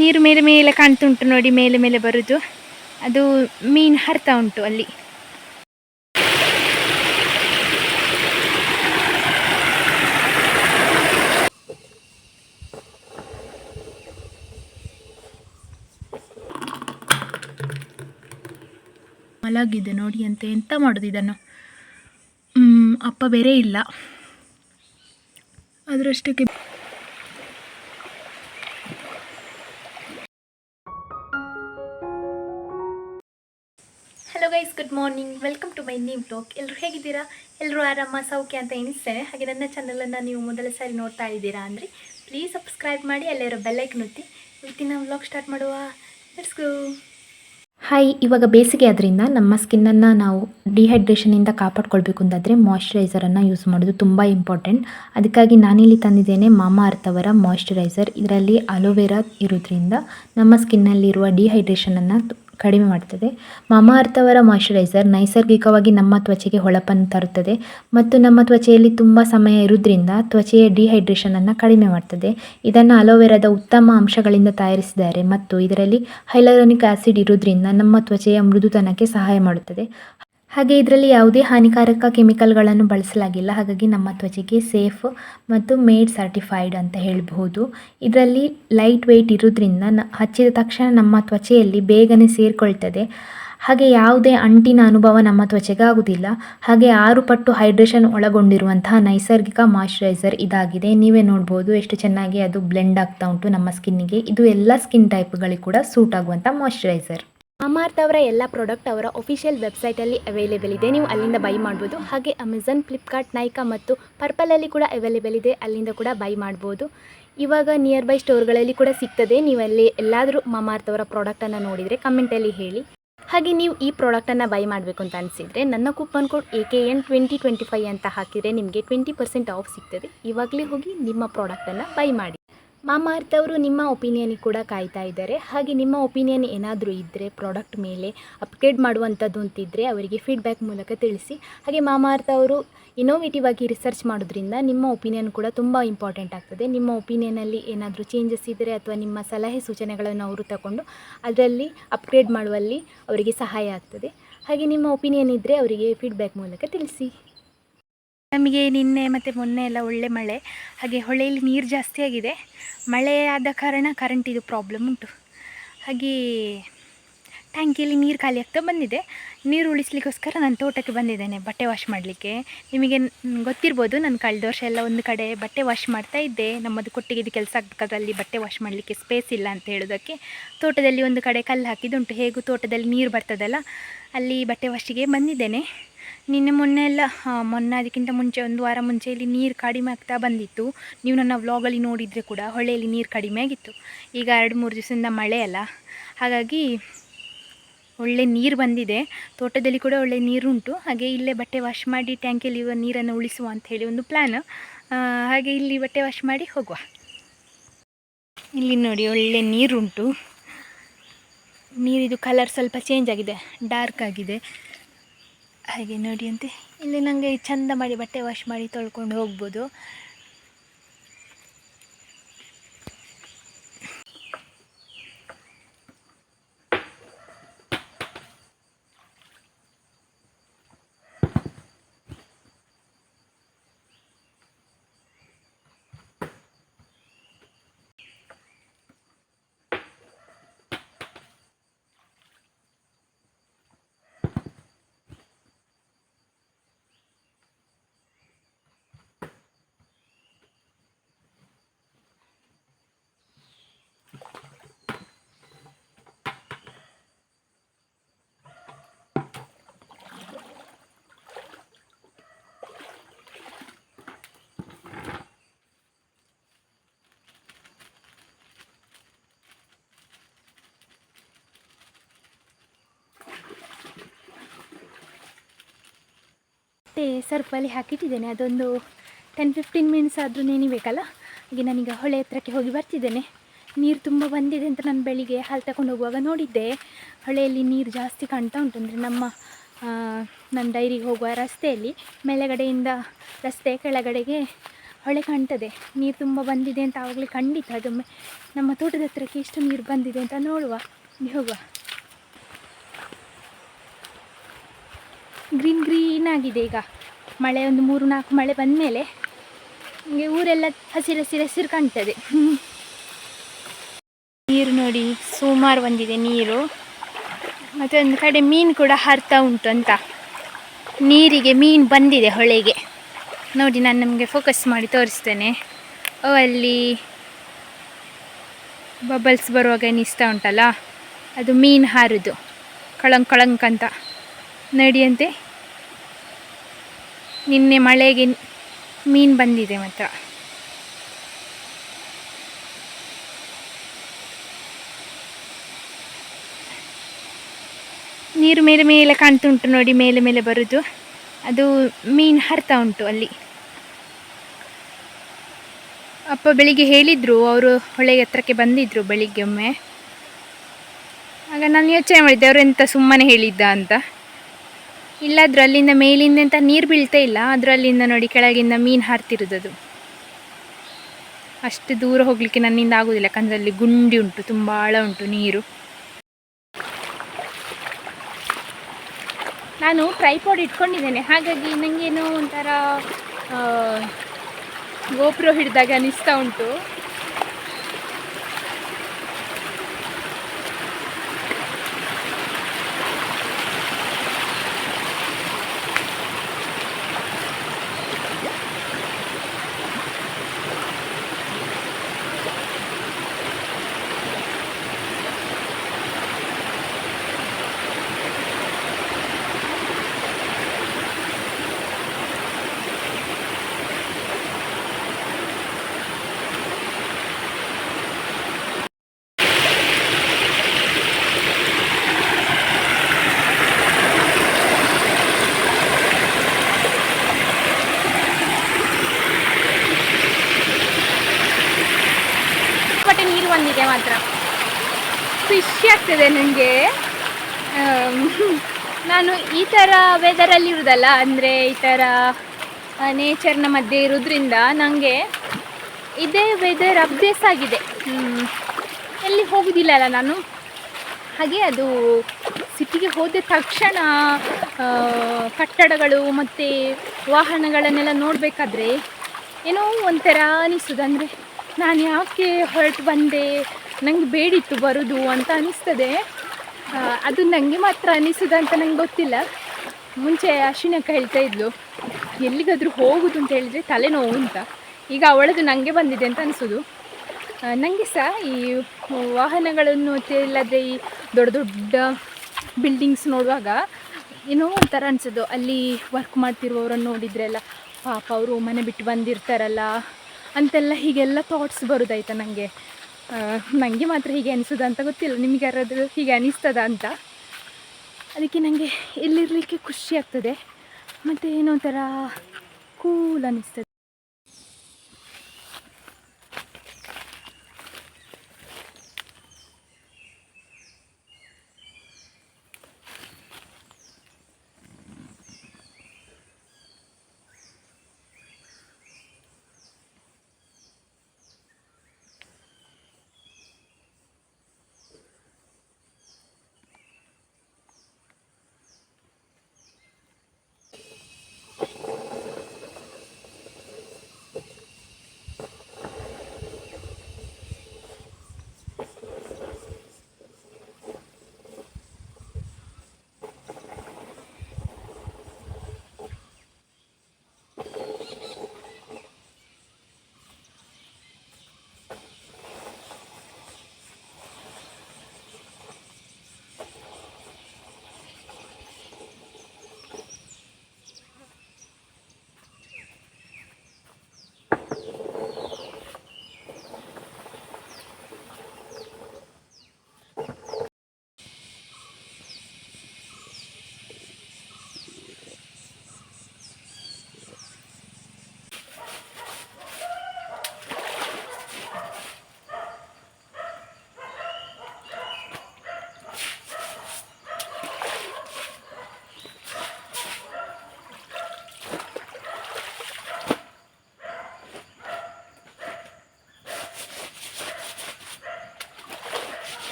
ನೀರು ಮೇಲೆ ಮೇಲೆ ಕಾಣ್ತುಂಟು ನೋಡಿ, ಮೇಲೆ ಮೇಲೆ ಬರುದು. ಅದು ಮೀನು ಹರ್ತಾ ಉಂಟು ಅಲ್ಲಿ. ಮಲಗಿದೆ ನೋಡಿ ಅಂತ ಎಂತ ಮಾಡೋದು ಇದನ್ನು? ಅಪ್ಪ ಬೇರೆ ಇಲ್ಲ. ಅದರಷ್ಟಕ್ಕೆ good morning welcome to my new blog ಎಲ್ಲರೂ ಹೇಗಿದ್ದೀರಾ? ಎಲ್ಲರೂ ಆರಾಮ, ಸೌಖ್ಯ ಅಂತ ಎಣಿಸ್ತೇನೆ. ಹಾಗೆ ನನ್ನ ಚಾನಲನ್ನು ನೀವು ಮೊದಲ ಸಾರಿ ನೋಡ್ತಾ ಇದ್ದೀರಾ ಅಂದರೆ ಪ್ಲೀಸ್ ಸಬ್ಸ್ಕ್ರೈಬ್ ಮಾಡಿ ಅಲ್ಲಿರೋ ಬೆಲ್ಲೈಕ್ ಒತ್ತಿ. ಇವತ್ತಿನ ವ್ಲಾಗ್ ಸ್ಟಾರ್ಟ್ ಮಾಡುವ. ಗೋ ಹಾಯ್ ಇವಾಗ ಬೇಸಿಗೆ ಆದ್ದರಿಂದ ನಮ್ಮ ಸ್ಕಿನ್ನನ್ನು ನಾವು ಡಿಹೈಡ್ರೇಷನಿಂದ ಕಾಪಾಡ್ಕೊಳ್ಬೇಕು ಅಂತಂದರೆ ಮಾಯಿಶ್ಚರೈಸರನ್ನು ಯೂಸ್ ಮಾಡೋದು ತುಂಬ ಇಂಪಾರ್ಟೆಂಟ್ ಅದಕ್ಕಾಗಿ ನಾನಿಲ್ಲಿ ತಂದಿದ್ದೇನೆ ಮಾಮಾ ಅರ್ಥವರ ಮಾಯ್ಶ್ಚರೈಸರ್ ಇದರಲ್ಲಿ ಅಲೋವೆರಾ ಇರೋದ್ರಿಂದ ನಮ್ಮ ಸ್ಕಿನ್ನಲ್ಲಿರುವ ಡಿಹೈಡ್ರೇಷನನ್ನು ಕಡಿಮೆ ಮಾಡ್ತದೆ. ಮಾಮಾ ಮಾಯಿಶ್ಚರೈಸರ್ ನೈಸರ್ಗಿಕವಾಗಿ ನಮ್ಮ ತ್ವಚೆಗೆ ಹೊಳಪನ್ನು ತರುತ್ತದೆ ಮತ್ತು ನಮ್ಮ ತ್ವಚೆಯಲ್ಲಿ ತುಂಬ ಸಮಯ ಇರುವುದರಿಂದ ತ್ವಚೆಯ ಡಿಹೈಡ್ರೇಷನನ್ನು ಕಡಿಮೆ ಮಾಡ್ತದೆ. ಇದನ್ನು ಅಲೋವೆರಾದ ಉತ್ತಮ ಅಂಶಗಳಿಂದ ತಯಾರಿಸಿದ್ದಾರೆ ಮತ್ತು ಇದರಲ್ಲಿ ಹೈಲರೋನಿಕ್ ಆಸಿಡ್ ಇರೋದ್ರಿಂದ ನಮ್ಮ ತ್ವಚೆಯ ಮೃದುತನಕ್ಕೆ ಸಹಾಯ ಮಾಡುತ್ತದೆ. ಹಾಗೆ ಇದರಲ್ಲಿ ಯಾವುದೇ ಹಾನಿಕಾರಕ ಕೆಮಿಕಲ್ಗಳನ್ನು ಬಳಸಲಾಗಿಲ್ಲ. ಹಾಗಾಗಿ ನಮ್ಮ ತ್ವಚೆಗೆ ಸೇಫ್ ಮತ್ತು ಮೇಡ್ ಸರ್ಟಿಫೈಡ್ ಅಂತ ಹೇಳಬಹುದು. ಇದರಲ್ಲಿ ಲೈಟ್ ವೆಯ್ಟ್ ಇರೋದ್ರಿಂದ ಹಚ್ಚಿದ ತಕ್ಷಣ ನಮ್ಮ ತ್ವಚೆಯಲ್ಲಿ ಬೇಗನೆ ಸೇರಿಕೊಳ್ತದೆ. ಹಾಗೆ ಯಾವುದೇ ಅಂಟಿನ ಅನುಭವ ನಮ್ಮ ತ್ವಚೆಗೆ ಆಗುವುದಿಲ್ಲ ಹಾಗೆ ಆರು ಪಟ್ಟು ಹೈಡ್ರೇಷನ್ ಒಳಗೊಂಡಿರುವಂತಹ ನೈಸರ್ಗಿಕ ಮಾಯಿಶ್ಚರೈಸರ್ ಇದಾಗಿದೆ. ನೀವೇ ನೋಡ್ಬೋದು ಎಷ್ಟು ಚೆನ್ನಾಗಿ ಅದು ಬ್ಲೆಂಡ್ ಆಗ್ತಾ ಉಂಟು ನಮ್ಮ ಸ್ಕಿನ್ನಿಗೆ. ಇದು ಎಲ್ಲ ಸ್ಕಿನ್ ಟೈಪ್ಗಳಿಗೆ ಕೂಡ ಸೂಟ್ ಆಗುವಂಥ ಮಾಯ್ಶ್ಚರೈಸರ್. ಅಮಾರ್ತ್ ಅವರ ಎಲ್ಲ ಪ್ರಾಡಕ್ಟ್ ಅವರ ಒಫಿಷಿಯಲ್ ವೆಬ್ಸೈಟಲ್ಲಿ ಅವೈಲೇಬಲ್ ಇದೆ. ನೀವು ಅಲ್ಲಿಂದ ಬೈ ಮಾಡ್ಬೋದು. ಹಾಗೆ ಅಮೆಝಾನ್ ಫ್ಲಿಪ್ಕಾರ್ಟ್ ನೈಕಾ ಮತ್ತು ಪರ್ಪಲಲ್ಲಿ ಕೂಡ ಅವೈಲೇಬಲ್ ಇದೆ. ಅಲ್ಲಿಂದ ಕೂಡ ಬೈ ಮಾಡ್ಬೋದು. ಇವಾಗ ನಿಯರ್ ಬೈ ಸ್ಟೋರ್ಗಳಲ್ಲಿ ಕೂಡ ಸಿಗ್ತದೆ. ನೀವು ಅಲ್ಲಿ ಎಲ್ಲಾದರೂ ಮಮಾರ್ತ್ ಅವರ ಪ್ರಾಡಕ್ಟನ್ನು ನೋಡಿದರೆ ಕಮೆಂಟಲ್ಲಿ ಹೇಳಿ. ಹಾಗೆ ನೀವು ಈ ಪ್ರಾಡಕ್ಟನ್ನು ಬೈ ಮಾಡಬೇಕು ಅಂತ ಅನಿಸಿದರೆ ನನ್ನ coupon code A K N twenty twenty five ಅಂತ ಹಾಕಿದರೆ ನಿಮಗೆ ಟ್ವೆಂಟಿ ಪರ್ಸೆಂಟ್ ಆಫ್ ಸಿಗ್ತದೆ. ಇವಾಗಲೇ ಹೋಗಿ ನಿಮ್ಮ ಪ್ರಾಡಕ್ಟನ್ನು ಬೈ ಮಾಡಿ. ಮಾಮಾರ್ತ್ ಅವರು ನಿಮ್ಮ ಒಪಿನಿಯನಿಗೆ ಕೂಡ ಕಾಯ್ತಾ ಇದ್ದಾರೆ. ಹಾಗೆ ನಿಮ್ಮ ಒಪಿನಿಯನ್ ಏನಾದರೂ ಇದ್ದರೆ ಪ್ರಾಡಕ್ಟ್ ಮೇಲೆ ಅಪ್ಗ್ರೇಡ್ ಮಾಡುವಂಥದ್ದು ಅಂತಿದ್ದರೆ ಅವರಿಗೆ ಫೀಡ್ಬ್ಯಾಕ್ ಮೂಲಕ ತಿಳಿಸಿ. ಹಾಗೆ ಮಾಮಾರ್ತ್ ಅವರು ಇನೋವೇಟಿವ್ ಆಗಿ ರಿಸರ್ಚ್ ಮಾಡೋದ್ರಿಂದ ನಿಮ್ಮ ಒಪಿನಿಯನ್ ಕೂಡ ತುಂಬ ಇಂಪಾರ್ಟೆಂಟ್ ಆಗ್ತದೆ. ನಿಮ್ಮ ಒಪಿನಿಯನಲ್ಲಿ ಏನಾದರೂ ಚೇಂಜಸ್ ಇದ್ದರೆ ಅಥವಾ ನಿಮ್ಮ ಸಲಹೆ ಸೂಚನೆಗಳನ್ನು ಅವರು ತಗೊಂಡು ಅದರಲ್ಲಿ ಅಪ್ಗ್ರೇಡ್ ಮಾಡುವಲ್ಲಿ ಅವರಿಗೆ ಸಹಾಯ ಆಗ್ತದೆ. ಹಾಗೆ ನಿಮ್ಮ ಒಪಿನಿಯನ್ ಇದ್ದರೆ ಅವರಿಗೆ ಫೀಡ್ಬ್ಯಾಕ್ ಮೂಲಕ ತಿಳಿಸಿ. ನಮಗೆ ನಿನ್ನೆ ಮತ್ತು ಮೊನ್ನೆ ಎಲ್ಲ ಒಳ್ಳೆ ಮಳೆ, ಹಾಗೆ ಹೊಳೆಯಲ್ಲಿ ನೀರು ಜಾಸ್ತಿ ಆಗಿದೆ. ಮಳೆ ಆದ ಕಾರಣ ಕರೆಂಟಿದು ಪ್ರಾಬ್ಲಮ್ ಉಂಟು. ಹಾಗೆ ಟ್ಯಾಂಕಿಯಲ್ಲಿ ನೀರು ಖಾಲಿ ಆಗ್ತಾ ಬಂದಿದೆ. ನೀರು ಉಳಿಸ್ಲಿಕ್ಕೋಸ್ಕರ ನಾನು ತೋಟಕ್ಕೆ ಬಂದಿದ್ದೇನೆ ಬಟ್ಟೆ ವಾಶ್ ಮಾಡಲಿಕ್ಕೆ. ನಿಮಗೆ ಗೊತ್ತಿರ್ಬೋದು ನಾನು ಕಳೆದ ವರ್ಷ ಎಲ್ಲ ಒಂದು ಕಡೆ ಬಟ್ಟೆ ವಾಶ್ ಮಾಡ್ತಾ ಇದ್ದೆ. ನಮ್ಮದು ಕೊಟ್ಟಿಗೆದು ಕೆಲಸ ಆಗಬೇಕಾದಲ್ಲಿ ಬಟ್ಟೆ ವಾಶ್ ಮಾಡಲಿಕ್ಕೆ ಸ್ಪೇಸ್ ಇಲ್ಲ ಅಂತ ಹೇಳೋದಕ್ಕೆ. ತೋಟದಲ್ಲಿ ಒಂದು ಕಡೆ ಕಲ್ಲು ಹಾಕಿದ್ದುಂಟು. ಹೇಗೂ ತೋಟದಲ್ಲಿ ನೀರು ಬರ್ತದಲ್ಲ, ಅಲ್ಲಿ ಬಟ್ಟೆ ವಾಶಿಗೆ ಬಂದಿದ್ದೇನೆ. ನಿನ್ನೆ ಮೊನ್ನೆ ಎಲ್ಲ ಮೊನ್ನೆ ಅದಕ್ಕಿಂತ ಮುಂಚೆ ಒಂದು ವಾರ ಮುಂಚೆ ಇಲ್ಲಿ ನೀರು ಕಡಿಮೆ ಆಗ್ತಾ ಬಂದಿತ್ತು. ನೀವು ನನ್ನ ವ್ಲಾಗಲ್ಲಿ ನೋಡಿದರೆ ಕೂಡ ಹೊಳೆಯಲ್ಲಿ ನೀರು ಕಡಿಮೆ ಆಗಿತ್ತು. ಈಗ ಎರಡು, ಮೂರು ದಿವಸದಿಂದ ಮಳೆ ಅಲ್ಲ. ಹಾಗಾಗಿ ಒಳ್ಳೆ ನೀರು ಬಂದಿದೆ. ತೋಟದಲ್ಲಿ ಕೂಡ ಒಳ್ಳೆ ನೀರುಂಟು ಹಾಗೆ ಇಲ್ಲೇ ಬಟ್ಟೆ ವಾಶ್ ಮಾಡಿ ಟ್ಯಾಂಕಿಯಲ್ಲಿ ಇರುವ ನೀರನ್ನು ಉಳಿಸುವ ಅಂತ ಹೇಳಿ ಒಂದು ಪ್ಲ್ಯಾನ್ ಹಾಗೆ ಇಲ್ಲಿ ಬಟ್ಟೆ ವಾಶ್ ಮಾಡಿ ಹೋಗುವ. ಇಲ್ಲಿ ನೋಡಿ ಒಳ್ಳೆ ನೀರುಂಟು ನೀರಿದು ಕಲರ್ ಸ್ವಲ್ಪ ಚೇಂಜ್ ಆಗಿದೆ. ಡಾರ್ಕ್ ಆಗಿದೆ. ಹಾಗೆ ನೋಡಿ ಅಂತೆ. ಇಲ್ಲಿ ನನಗೆ ಚಂದ ಮಾಡಿ ಬಟ್ಟೆ ವಾಶ್ ಮಾಡಿ ತೊಳ್ಕೊಂಡು ಹೋಗ್ಬೋದು. ಮತ್ತು ಸರ್ಪಲ್ಲಿ ಹಾಕಿಟ್ಟಿದ್ದೇನೆ. ಅದೊಂದು ಟೆನ್ ಫಿಫ್ಟೀನ್ ಮಿನಿಟ್ಸ್ ಆದರೂ ನೆನಿಬೇಕಲ್ಲ? ಹಾಗೆ ನಾನೀಗ ಹೊಳೆ ಹತ್ರಕ್ಕೆ ಹೋಗಿ ಬರ್ತಿದ್ದೇನೆ. ನೀರು ತುಂಬ ಬಂದಿದೆ ಅಂತ ನಾನು ಬೆಳಿಗ್ಗೆ ಹಾಲು ತಗೊಂಡು ಹೋಗುವಾಗ ನೋಡಿದ್ದೆ. ಹೊಳೆಯಲ್ಲಿ ನೀರು ಜಾಸ್ತಿ ಕಾಣ್ತಾ ಉಂಟು ಅಂದರೆ ನಮ್ಮ ನನ್ನ ಡೈರಿಗೆ ಹೋಗುವ ರಸ್ತೆಯಲ್ಲಿ ಮೇಲೆಗಡೆಯಿಂದ ರಸ್ತೆ ಕೆಳಗಡೆಗೆ ಹೊಳೆ ಕಾಣ್ತದೆ. ನೀರು ತುಂಬ ಬಂದಿದೆ ಅಂತ ಆವಾಗಲೇ ಖಂಡಿತ ಅದೊಮ್ಮೆ ನಮ್ಮ ತೋಟದ ಹತ್ರಕ್ಕೆ ಎಷ್ಟು ನೀರು ಬಂದಿದೆ ಅಂತ ನೋಡುವ. ಹೋಗುವ. ಗ್ರೀನ್ ಗ್ರೀನ್ ಆಗಿದೆ ಈಗ. ಮಳೆ ಒಂದು ಮೂರು ನಾಲ್ಕು ಮಳೆ ಬಂದ ಮೇಲೆ ನಿಮಗೆ ಊರೆಲ್ಲ ಹಸಿರು ಹಸಿರು ಹಸಿರು ಕಾಣ್ತದೆ. ನೀರು ನೋಡಿ ಸುಮಾರು ಬಂದಿದೆ ನೀರು. ಮತ್ತು ಒಂದು ಕಡೆ ಮೀನು ಕೂಡ ಹರ್ತಾ ಉಂಟು ಅಂತ. ನೀರಿಗೆ ಮೀನು ಬಂದಿದೆ ಹೊಳೆಗೆ. ನೋಡಿ ನಾನು ನಿಮಗೆ ಫೋಕಸ್ ಮಾಡಿ ತೋರಿಸ್ತೇನೆ. ಓ, ಅಲ್ಲಿ ಬಬಲ್ಸ್ ಬರುವಾಗ ಎನಿಸ್ತಾ ಉಂಟಲ್ಲ? ಅದು ಮೀನು ಹಾರುದು. ಕಳಂಕ್ ಕಳಂಕ್ ಅಂತ. ನಡಿಯಂತೆ. ನಿನ್ನೆ ಮಳೆಗೆ ಮೀನು ಬಂದಿದೆ ಮಾತ್ರ. ನೀರು ಮೇಲೆ ಮೇಲೆ ಕಾಣ್ತುಂಟು ನೋಡಿ, ಮೇಲೆ ಮೇಲೆ ಬರೋದು. ಅದು ಮೀನು ಹರ್ತಾ ಉಂಟು ಅಲ್ಲಿ. ಅಪ್ಪ ಬೆಳಿಗ್ಗೆ ಹೇಳಿದರು, ಅವರು ಹೊಳೆಗೆ ಹತ್ರಕ್ಕೆ ಬಂದಿದ್ದರು ಬೆಳಿಗ್ಗೆ ಒಮ್ಮೆ. ಆಗ ನಾನು ಯೋಚನೆ ಮಾಡಿದ್ದೆ ಅವರು ಎಂತ ಸುಮ್ಮನೆ ಹೇಳಿದ್ದ ಅಂತ. ಇಲ್ಲಾದ್ರೂ ಅದರಲ್ಲಿಂದ ಮೇಲಿಂದ ಅಂತ ನೀರು ಬೀಳ್ತಾ ಇಲ್ಲ. ಅದರಲ್ಲಿಂದ ನೋಡಿ ಕೆಳಗಿಂದ ಮೀನು ಹಾರ್ತಿರೋದದು. ಅಷ್ಟು ದೂರ ಹೋಗಲಿಕ್ಕೆ ನನ್ನಿಂದ ಆಗೋದಿಲ್ಲ. ಯಾಕಂದರೆ ಅಲ್ಲಿ ಗುಂಡಿ ಉಂಟು, ತುಂಬ ಆಳ ಉಂಟು ನೀರು. ನಾನು ಟ್ರೈಪಾಡ್ ಇಟ್ಕೊಂಡಿದ್ದೇನೆ. ಹಾಗಾಗಿ ನನಗೇನೋ ಒಂಥರ ಗೋಪುರ ಹಿಡಿದಾಗ ಅನಿಸ್ತಾ ಉಂಟು ಬಟ್ಟೆ ನೀರು ಬಂದಿದೆ ಮಾತ್ರ. ಖುಷಿ ಆಗ್ತದೆ ನನಗೆ ನಾನು ಈ ಥರ ವೆದರಲ್ಲಿ ಇರೋದಲ್ಲ, ಅಂದರೆ ಈ ಥರ ನೇಚರ್ನ ಮಧ್ಯೆ ಇರೋದ್ರಿಂದ ನನಗೆ ಇದೇ ವೆದರ್ ಅಭ್ಯಾಸ ಆಗಿದೆ. ಎಲ್ಲಿ ಹೋಗೋದಿಲ್ಲಲ್ಲ ನಾನು. ಹಾಗೆ ಅದು ಸಿಟಿಗೆ ಹೋದ ತಕ್ಷಣ ಕಟ್ಟಡಗಳು ಮತ್ತು ವಾಹನಗಳನ್ನೆಲ್ಲ ನೋಡಬೇಕಾದ್ರೆ ಏನೋ ಒಂಥರ ಅನಿಸೋದು ಅಂದರೆ ನಾನು ಯಾಕೆ ಹೊರಟು ಬಂದೆ? ನಂಗೆ ಬೇಡಿತ್ತು ಬರೋದು ಅಂತ ಅನಿಸ್ತದೆ. ಅದು ನನಗೆ ಮಾತ್ರ ಅನ್ನಿಸಿದೆ ಅಂತ ನಂಗೆ ಗೊತ್ತಿಲ್ಲ. ಮುಂಚೆ ಅಶ್ವಿನಕ್ಕ ಹೇಳ್ತಾ ಇದ್ಲು, ಎಲ್ಲಿಗಾದರೂ ಹೋಗುದು ಅಂತ ಹೇಳಿದರೆ ತಲೆನೋವು ಅಂತ. ಈಗ ಅವಳದು ನನಗೆ ಬಂದಿದೆ ಅಂತ ಅನಿಸೋದು. ನನಗೆ ಸಹ ಈ ವಾಹನಗಳನ್ನು ತಿಳಿಲ್ಲದೆ ಈ ದೊಡ್ಡ ದೊಡ್ಡ ಬಿಲ್ಡಿಂಗ್ಸ್ ನೋಡುವಾಗ ಏನೋ ಒಂಥರ ಅನಿಸೋದು. ಅಲ್ಲಿ ವರ್ಕ್ ಮಾಡ್ತಿರುವವರನ್ನು ನೋಡಿದ್ರೆಲ್ಲ ಪಾಪ ಅವರು ಮನೆ ಬಿಟ್ಟು ಬಂದಿರ್ತಾರಲ್ಲ. ಅಂತೆಲ್ಲ ಹೀಗೆಲ್ಲ ಥಾಟ್ಸ್ ಬರೋದಾಯ್ತಾ ನನಗೆ ನನಗೆ ಮಾತ್ರ ಹೀಗೆ ಅನಿಸೋದು ಅಂತ ಗೊತ್ತಿಲ್ಲ. ನಿಮಗೆ ಯಾರಾದರೂ ಹೀಗೆ ಅನಿಸ್ತದ ಅಂತ? ಅದಕ್ಕೆ ನನಗೆ ಇಲ್ಲಿರಲಿಕ್ಕೆ ಖುಷಿ ಆಗ್ತದೆ. ಮತ್ತು ಏನೋ ಒಂಥರ ಕೂಲ್ ಅನ್ನಿಸ್ತದೆ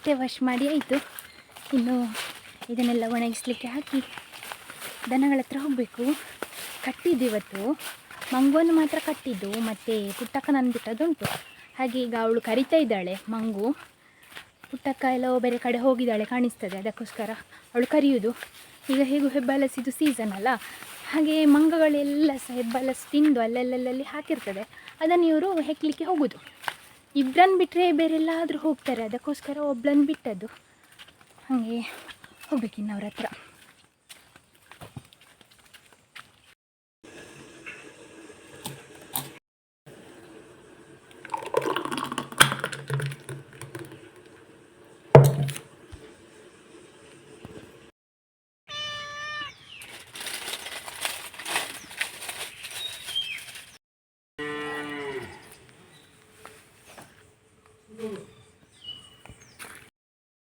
ಬಟ್ಟೆ ವಾಶ್ ಮಾಡಿ ಆಯಿತು. ಇನ್ನು ಇದನ್ನೆಲ್ಲ ಒಣಗಿಸ್ಲಿಕ್ಕೆ ಹಾಕಿ ದನಗಳ ಹತ್ರ ಹೋಗಬೇಕು. ಕಟ್ಟಿದ್ದು ಇವತ್ತು. ಮಂಗುವನ್ನು ಮಾತ್ರ ಕಟ್ಟಿದ್ದು. ಮತ್ತು ಪುಟ್ಟಕ್ಕ ನನ್ನ ಬಿಟ್ಟದುಂಟು ಹಾಗೆ ಈಗ ಅವಳು ಕರಿತಾ ಇದ್ದಾಳೆ, ಮಂಗು. ಪುಟ್ಟಕ್ಕ ಎಲ್ಲ ಬೇರೆ ಕಡೆ ಹೋಗಿದ್ದಾಳೆ, ಕಾಣಿಸ್ತದೆ. ಅದಕ್ಕೋಸ್ಕರ ಅವಳು ಕರೆಯುವುದು ಈಗ ಹೇಗೂ ಹೆಬ್ಬಲಸಿದು ಸೀಸನ್ ಅಲ್ಲ. ಹಾಗೆ ಮಂಗಗಳೆಲ್ಲ ಸಹ ಹೆಬ್ಬಲಸು ತಿಂದು ಅಲ್ಲಲ್ಲಲ್ಲಿ ಹಾಕಿರ್ತದೆ. ಅದನ್ನು ಇವರು ಹೆಕ್ಕಲಿಕ್ಕೆ ಹೋಗೋದು. ಇಬ್ಬರನ್ನು ಬಿಟ್ಟರೆ ಬೇರೆಲ್ಲಾದರೂ ಹೋಗ್ತಾರೆ. ಅದಕ್ಕೋಸ್ಕರ ಒಬ್ಳನ್ನು ಬಿಟ್ಟದ್ದು. ಹಾಗೆ ಹೋಗ್ಬೇಕಿನ್ನು ಅವ್ರ ಹತ್ರ.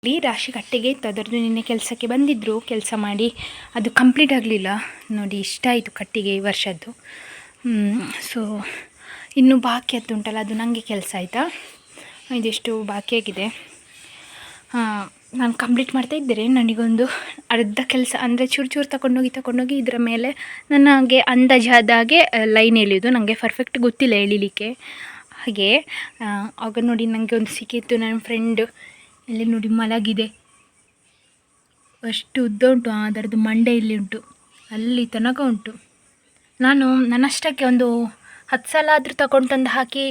ಇಲ್ಲಿ ರಾಶಿ ಕಟ್ಟೆಗೆ ಇತ್ತು ಅದರದ್ದು ನಿನ್ನೆ ಕೆಲಸಕ್ಕೆ ಬಂದಿದ್ದರು ಕೆಲಸ ಮಾಡಿ. ಅದು ಕಂಪ್ಲೀಟ್ ಆಗಲಿಲ್ಲ. ನೋಡಿ, ಇಷ್ಟ ಆಯಿತು ಕಟ್ಟಿಗೆ ಈ ವರ್ಷದ್ದು. ಸೊ ಇನ್ನು ಬಾಕಿ ಉಂಟಲ್ಲ, ಅದು ನನಗೆ ಕೆಲಸ ಆಯಿತಾ? ಇದಿಷ್ಟು ಬಾಕಿ ಆಗಿದೆ? ನಾನು ಕಂಪ್ಲೀಟ್ ಮಾಡ್ತಾ ಇದ್ದರೆ ನನಗೊಂದು ಅರ್ಧ ಕೆಲಸ, ಅಂದರೆ ಚೂರು ಚೂರು ತಗೊಂಡೋಗಿ ತಗೊಂಡೋಗಿ ಇದರ ಮೇಲೆ ನನಗೆ ಅಂದಾಜಾದಾಗೆ ಲೈನ್ ಎಳೆಯೋದು. ನನಗೆ ಪರ್ಫೆಕ್ಟ್ ಗೊತ್ತಿಲ್ಲ ಎಳಿಲಿಕ್ಕೆ. ಹಾಗೆ ಆಗ ನೋಡಿ ನನಗೆ ಒಂದು ಸಿಕ್ಕಿತ್ತು. ನನ್ನ ಫ್ರೆಂಡ್ ಇಲ್ಲಿ ನೋಡಿ ಮಲಗಿದೆ. ಅಷ್ಟು ಉದ್ದ ಉಂಟು ಅದರದ್ದು ಮಂಡೆ ಇಲ್ಲಿ ಉಂಟು. ಅಲ್ಲಿ ತನಕ ಉಂಟು. ನಾನು ನನ್ನಷ್ಟಕ್ಕೆ ಒಂದು ಹತ್ತು ಸಲ ಆದರೂ ತಗೊಂಡು ತಂದು ಹಾಕಿ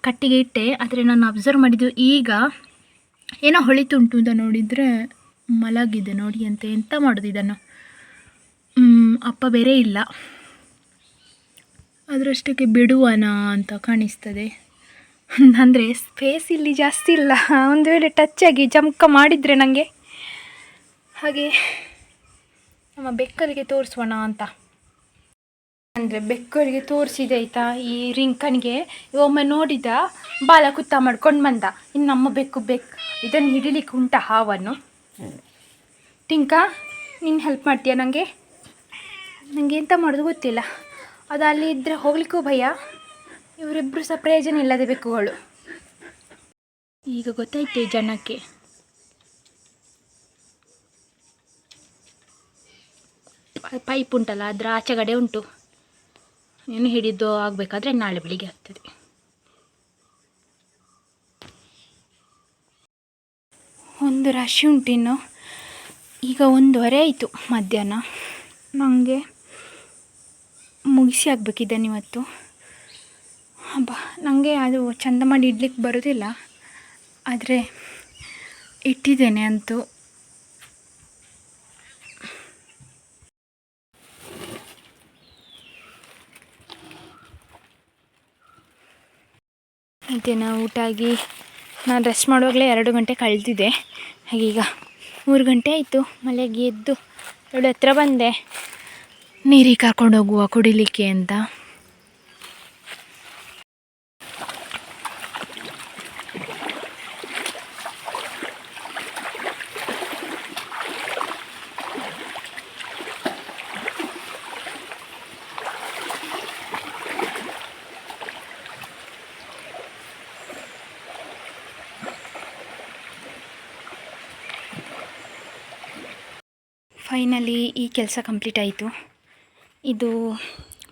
ಕಟ್ಟಿಗೆ ಇಟ್ಟೆ. ಆದರೆ ನಾನು ಅಬ್ಸರ್ವ್ ಮಾಡಿದ್ದು ಈಗ ಏನೋ ಹೊಳಿತುಂಟು ಅಂತ ನೋಡಿದರೆ ಮಲಗಿದೆ. ನೋಡಿ ಅಂತ ಎಂತ ಮಾಡೋದು ಇದನ್ನು? ಅಪ್ಪ ಬೇರೆ ಇಲ್ಲ. ಅದರಷ್ಟಕ್ಕೆ ಬಿಡುವನ ಅಂತ ಕಾಣಿಸ್ತದೆ. ಅಂದರೆ ಸ್ಪೇಸ್ ಇಲ್ಲಿ ಜಾಸ್ತಿ ಇಲ್ಲ. ಒಂದು ವೇಳೆ ಟಚ್ ಆಗಿ ಜಮ್ಕ ಮಾಡಿದರೆ ನನಗೆ ಹಾಗೆ ನಮ್ಮ ಬೆಕ್ಕಲಿಗೆ ತೋರಿಸೋಣ ಅಂತ. ಅಂದರೆ ಬೆಕ್ಕಲಿಗೆ ತೋರಿಸಿದೆ ಆಯಿತಾ ಈ ರಿಂಕನಿಗೆ. ಒಮ್ಮೆ ನೋಡಿದ ಬಾಲ ಕುತ್ತ ಮಾಡ್ಕೊಂಡು ಬಂದ. ಇನ್ನು ನಮ್ಮ ಬೆಕ್ಕು ಬೆಕ್ಕು ಇದನ್ನು ಹಿಡಿಲಿಕ್ಕೆ ಉಂಟ ಹಾವನ್ನು. ಟಿಂಕ, ನೀನು ಹೆಲ್ಪ್ ಮಾಡ್ತೀಯಾ ನನಗೆ ನನಗೆ ಎಂತ ಮಾಡೋದು ಗೊತ್ತಿಲ್ಲ. ಅದು ಅಲ್ಲಿ ಇದ್ದರೆ ಹೋಗ್ಲಿಕ್ಕೂ ಭಯ. ಇವರಿಬ್ಬರು ಸಹ ಪ್ರಯೋಜನ ಇಲ್ಲದೆ ಬೆಕ್ಕುಗಳು. ಈಗ ಗೊತ್ತಾಯ್ತು ಜನಕ್ಕೆ. ಪೈಪ್ ಉಂಟಲ್ಲ ಅದರ ಆಚೆಗಡೆ ಉಂಟು. ಏನು ಹಿಡಿದು ಆಗಬೇಕಾದ್ರೆ ನಾಳೆ ಬೆಳಿಗ್ಗೆ ಆಗ್ತದೆ. ಒಂದು ರಾಶಿ ಉಂಟು ಇನ್ನು. ಈಗ ಒಂದೂವರೆ ಆಯಿತು ಮಧ್ಯಾಹ್ನ. ನನಗೆ ಮುಗಿಸಿ ಆಗಬೇಕಿದ್ದಾನೆ ಇವತ್ತು ಹಬ್ಬ. ನನಗೆ ಅದು ಚಂದ ಮಾಡಿ ಇಡ್ಲಿಕ್ಕೆ ಬರೋದಿಲ್ಲ. ಆದರೆ ಇಟ್ಟಿದ್ದೇನೆ ಅಂತೂ. ಮಧ್ಯಾಹ್ನ ಊಟ ಆಗಿ ನಾನು ರೆಸ್ಟ್ ಮಾಡುವಾಗಲೇ ಎರಡು ಗಂಟೆ ಕಳೆದಿದೆ. ಹಾಗೀಗ ಮೂರು ಗಂಟೆ ಆಯಿತು. ಮಳೆಗೆ ಎದ್ದು ಎರಡು ಹತ್ರ ಬಂದೆ. ನೀರಿಗೆ ಕರ್ಕೊಂಡು ಹೋಗುವ, ಕುಡಿಲಿಕ್ಕೆ ಅಂತ. ಫೈನಲಿ ಈ ಕೆಲಸ ಕಂಪ್ಲೀಟ್ ಆಯಿತು. ಇದು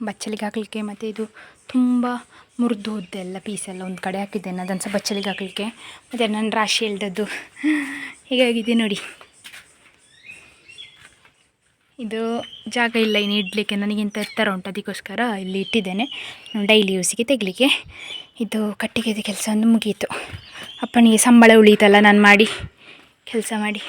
ಬಚ್ಚಲಿಗೆ ಹಾಕಲಿಕ್ಕೆ ಮತ್ತು ಇದು ತುಂಬ ಮುರಿದು ಹೋದ್ದೆಲ್ಲ ಪೀಸೆಲ್ಲ ಒಂದು ಕಡೆ ಹಾಕಿದ್ದೇನೆ, ಅದನ್ನು ಸಹ ಬಚ್ಚಲಿಗೆ ಹಾಕಲಿಕ್ಕೆ ಮತ್ತು ನನ್ನ ರಾಶಿ ಎಳ್ದದ್ದು. ಹೀಗಾಗಿದೆ ನೋಡಿ. ಇದು ಜಾಗ ಇಲ್ಲ, ಇನ್ನು ಇಡಲಿಕ್ಕೆ ನನಗಿಂತ ಎತ್ತರ ಉಂಟು, ಅದಕ್ಕೋಸ್ಕರ ಇಲ್ಲಿ ಇಟ್ಟಿದ್ದೇನೆ. ಡೈಲಿ ಯೂಸಿಗೆ ತೆಗಲಿಕ್ಕೆ. ಇದು ಕಟ್ಟಿಗೆದ ಕೆಲಸ ಒಂದು ಮುಗೀತು. ಅಪ್ಪನಿಗೆ ಸಂಬಳ ಉಳೀತಲ್ಲ, ನಾನು ಮಾಡಿ, ಕೆಲಸ ಮಾಡಿ.